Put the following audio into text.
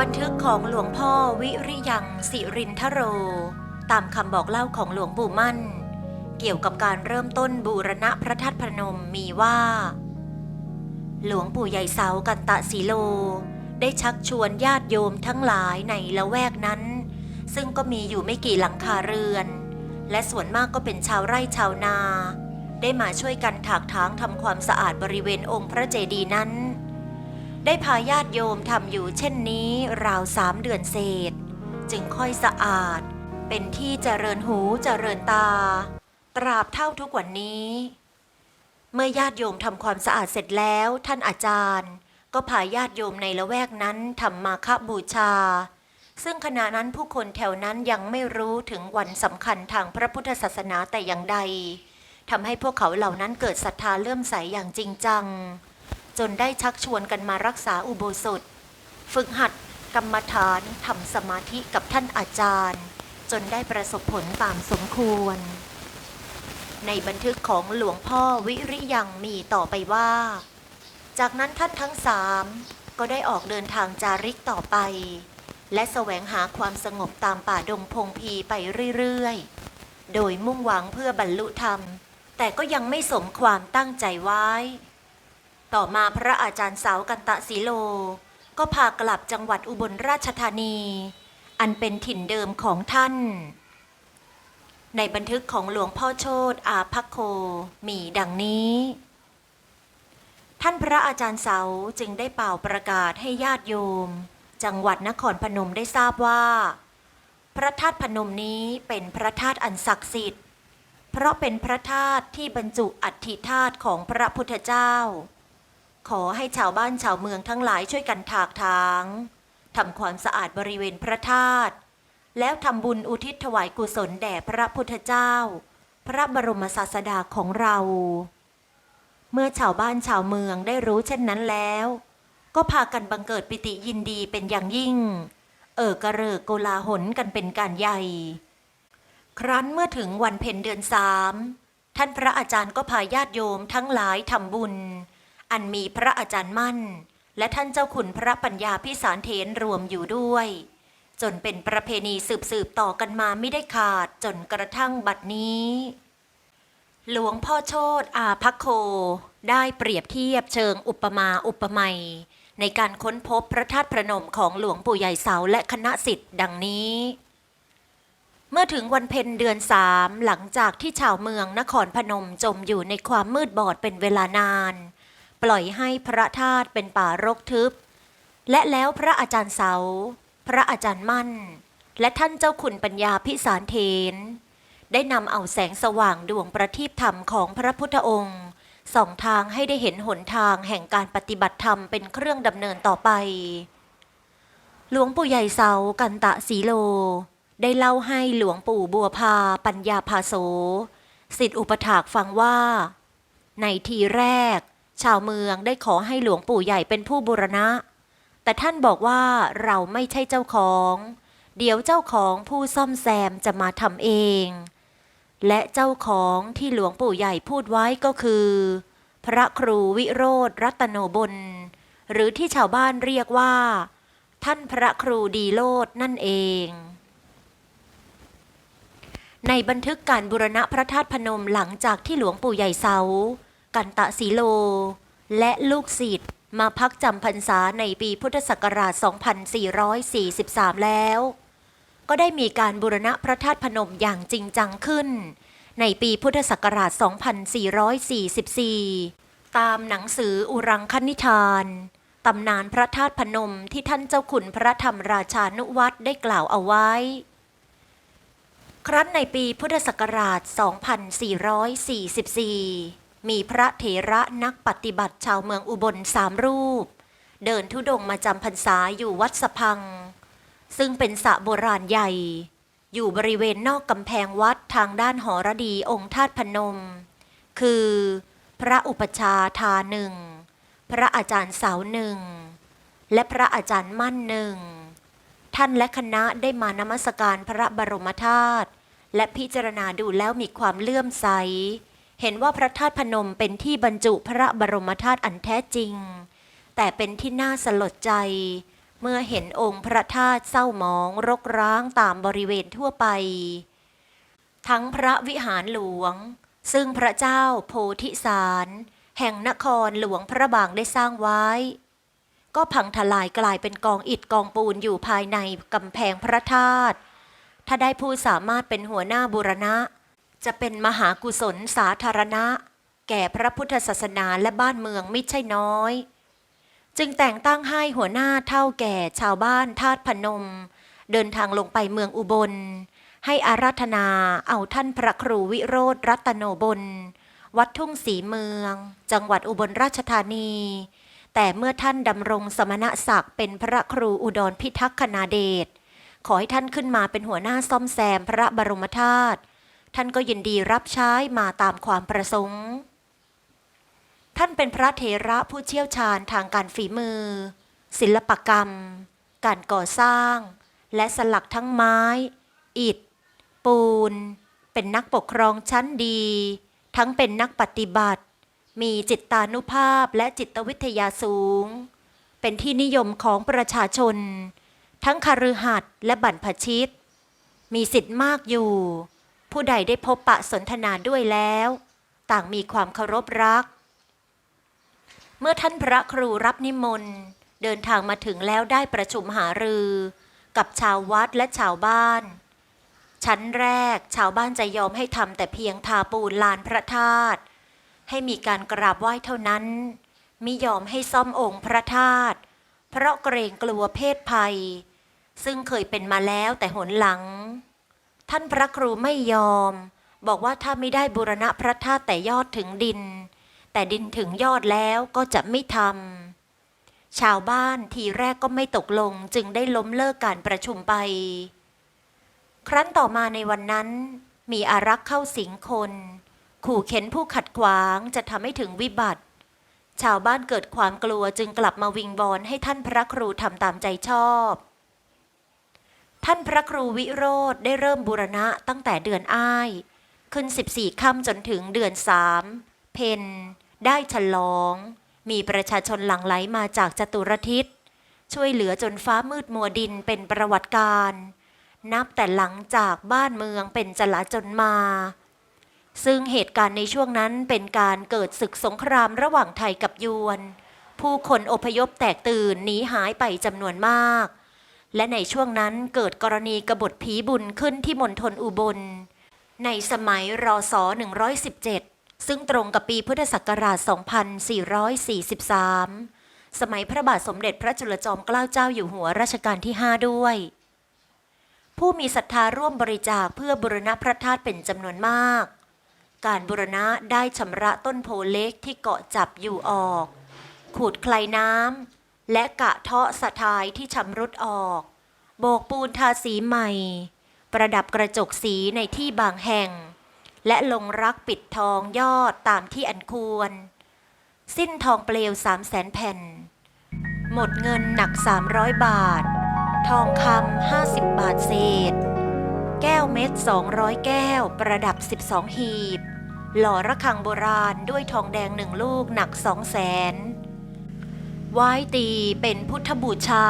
บันทึกของหลวงพ่อวิริยังสิรินทโร ตามคำบอกเล่าของหลวงปู่มั่น เกี่ยวกับการเริ่มต้นบูรณะพระธาตุพนมมีว่า หลวงปู่ใหญ่เสากันตะสีโล ได้ชักชวนญาติโยมทั้งหลายในละแวกนั้น ซึ่งก็มีอยู่ไม่กี่หลังคาเรือน และส่วนมากก็เป็นชาวไร่ชาวนา ได้มาช่วยกันถากถางทำความสะอาดบริเวณองค์พระเจดีย์นั้น ได้พาญาติโยมทำอยู่เช่นนี้ราวสามเดือนเศษ จึงค่อยสะอาด เป็นที่เจริญหูเจริญตา ตราบเท่าทุกวันนี้ เมื่อญาติโยมทำความสะอาดเสร็จแล้วท่านอาจารย์ ก็พาญาติโยมในละแวกนั้นทำมาฆบูชา ซึ่งขณะนั้นผู้คนแถวนั้นยังไม่รู้ถึงวันสำคัญทางพระพุทธศาสนาแต่อย่างใดทำให้พวกเขาเหล่านั้นเกิดศรัทธาเลื่อมใสอย่างจริงจัง จนได้ชักชวนกันมารักษาอุโบสถ ฝึกหัดกรรมฐานทำสมาธิกับท่านอาจารย์ จนได้ประสบผลตามสมควร ในบันทึกของหลวงพ่อวิริยังมีต่อไปว่า จากนั้นท่านทั้งสามก็ได้ออกเดินทางจาริกต่อไป และแสวงหาความสงบตามป่าดงพงพีไปเรื่อยๆ โดยมุ่งหวังเพื่อบรรลุธรรม แต่ก็ยังไม่สมความตั้งใจไว้ ต่อมาพระอาจารย์สาวกันตะสีโล ก็พากลับจังหวัดอุบลราชธานี อันเป็นถิ่นเดิมของท่าน ในบันทึกของหลวงพ่อโชตอาภัคโคมีดังนี้ ท่านพระอาจารย์เสาจึงได้เป่าประกาศให้ญาติโยม จังหวัดนครพนมได้ทราบว่า พระธาตุพนมนี้เป็นพระธาตุอันศักดิ์สิทธิ์ เพราะเป็นพระธาตุที่บรรจุอัฐิธาตุของพระพุทธเจ้า ขอให้ชาวบ้านชาวเมืองทั้งหลายช่วยกันถากถางทำความสะอาดบริเวณพระธาตุแล้วทำบุญอุทิศถวายกุศลแด่พระพุทธเจ้า พระบรมศาสดาของเรา เมื่อชาวบ้านชาวเมืองได้รู้เช่นนั้นแล้ว ก็พากันบังเกิดปิติยินดีเป็นอย่างยิ่ง เอ่อกระเริกโกลาหลกันเป็นการใหญ่ ครั้นเมื่อถึงวันเพ็ญเดือนสามท่านพระอาจารย์ก็พาญาติโยมทั้งหลายทำบุญ อันมีพระอาจารย์มั่น และท่านเจ้าขุนพระปัญญาพิสารเทนรวมอยู่ด้วย จนเป็นประเพณีสืบๆต่อกันมาไม่ได้ขาดจนกระทั่งบัดนี้ หลวงพ่อโชตอาภัคโค ได้เปรียบเทียบเชิงอุปมาอุปไมยในการค้นพบพระธาตุพระนมของหลวงปู่ใหญ่เสาและคณะสิทธิ์ดังนี้ เมื่อถึงวันเพ็ญเดือนสามหลังจากที่ชาวเมืองนครพนมจมอยู่ในความมืดบอดเป็นเวลานาน ปล่อยให้พระธาตุเป็นป่ารกทึบ และแล้วพระอาจารย์เสา พระอาจารย์มั่น และท่านเจ้าขุนปัญญาพิสารเทน ได้นำเอาแสงสว่างดวงประทีปธรรมของพระพุทธองค์ส่องทางให้ได้เห็นหนทางแห่งการปฏิบัติธรรมเป็นเครื่องดำเนินต่อไป หลวงปู่ใหญ่เสากันตะสีโล ได้เล่าให้หลวงปู่บัวพาปัญญาภาโสสิทธิอุปถากฟังว่า ในทีแรก ชาวเมืองได้ขอให้หลวงปู่ใหญ่เป็นผู้บูรณะ แต่ท่านบอกว่าเราไม่ใช่เจ้าของ เดี๋ยวเจ้าของผู้ซ่อมแซมจะมาทำเอง และเจ้าของที่หลวงปู่ใหญ่พูดไว้ก็คือ พระครูวิโรธรัตโนบลหรือที่ชาวบ้านเรียกว่า ท่านพระครูดีโลดนั่นเอง ในบันทึกการบูรณะพระธาตุพนมหลังจากที่หลวงปู่ใหญ่เสา กันตะสีโล และลูกศิษย์มาพักจำพรรษาในปีพุทธศักราช 2443 แล้ว ก็ได้มีการบูรณะพระธาตุพนมอย่างจริงจังขึ้น ในปีพุทธศักราช 2444 ตามหนังสืออุรังคณิธานตำนานพระธาตุพนมที่ท่านเจ้าขุนพระธรรมราชานุวัตรได้กล่าวเอาไว้ ครั้นในปีพุทธศักราช 2444 มีพระเถระนักปฏิบัติชาวเมืองอุบลสามรูป เดินทุดงค์มาจำพรรษาอยู่วัดสะพัง ซึ่งเป็นสระโบราณใหญ่ อยู่บริเวณนอกกำแพงวัดทางด้านหอระดีองค์ธาตุพนม คือ พระอุปชาทาหนึ่ง พระอาจารย์สาวหนึ่ง และพระอาจารย์มั่นหนึ่ง ท่านและคณะได้มานมัสการพระบรมธาตุและพิจารณาดูแล้วมีความเลื่อมใส เห็นว่าพระธาตุพนมเป็นที่บรรจุพระบรมธาตุอันแท้จริง แต่เป็นที่น่าสลดใจ เมื่อเห็นองค์พระธาตุเศร้าหมองรกร้างตามบริเวณทั่วไป ทั้งพระวิหารหลวง ซึ่งพระเจ้าโพธิสาร แห่งนครหลวงพระบางได้สร้างไว้ ก็พังทลายกลายเป็นกองอิฐกองปูนอยู่ภายในกำแพงพระธาตุถ้าได้ผู้สามารถเป็นหัวหน้าบูรณะ จะเป็นมหากุศลสาธารณะ แก่พระพุทธศาสนาและบ้านเมืองไม่ใช่น้อย จึงแต่งตั้งให้หัวหน้าเท่าแก่ชาวบ้านธาตุพนม เดินทางลงไปเมืองอุบล ให้อาราธนาเอาท่านพระครูวิโรธรัตโนบล วัดทุ่งสีเมือง จังหวัดอุบลราชธานี แต่เมื่อท่านดำรงสมณศักดิ์เป็นพระครูอุดรพิทักษ์คณาเดชขอให้ท่านขึ้นมาเป็นหัวหน้าซ่อมแซมพระบรมธาตุ ท่านก็ยินดีรับใช้มาตามความประสงค์ ท่านเป็นพระเถระผู้เชี่ยวชาญทางการฝีมือ ศิลปกรรม การก่อสร้าง และสลักทั้งไม้ อิฐ ปูน เป็นนักปกครองชั้นดี ทั้งเป็นนักปฏิบัติ มีจิตตานุภาพและจิตวิทยาสูง เป็นที่นิยมของประชาชน ทั้งคารฤหัสและบรรพชิต มีสิทธิ์มากอยู่ ผู้ใดได้พบปะสนทนาด้วยแล้ว ต่างมีความเคารพรัก เมื่อท่านพระครูรับนิมนต์ เดินทางมาถึงแล้วได้ประชุมหารือ กับชาววัดและชาวบ้าน ชั้นแรกชาวบ้านจะยอมให้ทำแต่เพียงทาปูนลานพระธาตุให้มีการกราบไหว้เท่านั้นมิยอมให้ซ่อมองค์พระธาตุเพราะเกรงกลัวเพศภัย ซึ่งเคยเป็นมาแล้วแต่หนหลัง ท่านพระครูไม่ยอม บอกว่าถ้าไม่ได้บูรณะพระธาตุแต่ยอดถึงดิน แต่ดินถึงยอดแล้วก็จะไม่ทำชาวบ้านทีแรกก็ไม่ตกลงจึงได้ล้มเลิกการประชุมไป ครั้นต่อมาในวันนั้น มีอารักษ์เข้าสิงคน ขู่เข็นผู้ขัดขวางจะทำให้ถึงวิบัติ ชาวบ้านเกิดความกลัวจึงกลับมาวิงบอลให้ท่านพระครูทำตามใจชอบ ท่านพระครูวิโรธได้เริ่มบูรณะตั้งแต่เดือนอ้าย ขึ้น 14ค่ำจนถึงเดือนสามเพนได้ฉลอง มีประชาชนหลั่งไหลมาจากจตุรทิศ ช่วยเหลือจนฟ้ามืดมัวดินเป็นประวัติการ นับแต่หลังจากบ้านเมืองเป็นจลาจนมา ซึ่งเหตุการณ์ในช่วงนั้นเป็นการเกิดศึกสงครามระหว่างไทยกับยวน ผู้คนอพยพแตกตื่นหนีหายไปจำนวนมาก และในช่วงนั้นเกิดกรณีกบฏผีบุญขึ้นที่มณฑลอุบล ในสมัยรศ117 ซึ่งตรงกับปีพุทธศักราช 2443 สมัยพระบาทสมเด็จพระจุลจอมเกล้าเจ้าอยู่หัวรัชกาลที่ 5 ด้วย ผู้มีศรัทธาร่วมบริจาคเพื่อบุรณะพระธาตุเป็นจำนวนมาก การบุรณะได้ชำระต้นโพเล็กที่เกาะจับอยู่ออก ขูดคลายน้ำ และกะเทาะสะทายที่ชำรุดออก โบกปูนทาสีใหม่ ประดับกระจกสีในที่บางแห่ง และลงรักปิดทองยอดตามที่อันควร สิ้นทองเปลวสามแสนแผ่น หมดเงินหนัก 300 บาท ทองคำ50บาทเศษ แก้วเม็ด 200 แก้ว ประดับ 12 หีบ หล่อระฆังโบราณด้วยทองแดงหนึ่งลูกหนัก2 0 0แสน ไหว้ตีเป็นพุทธบูชา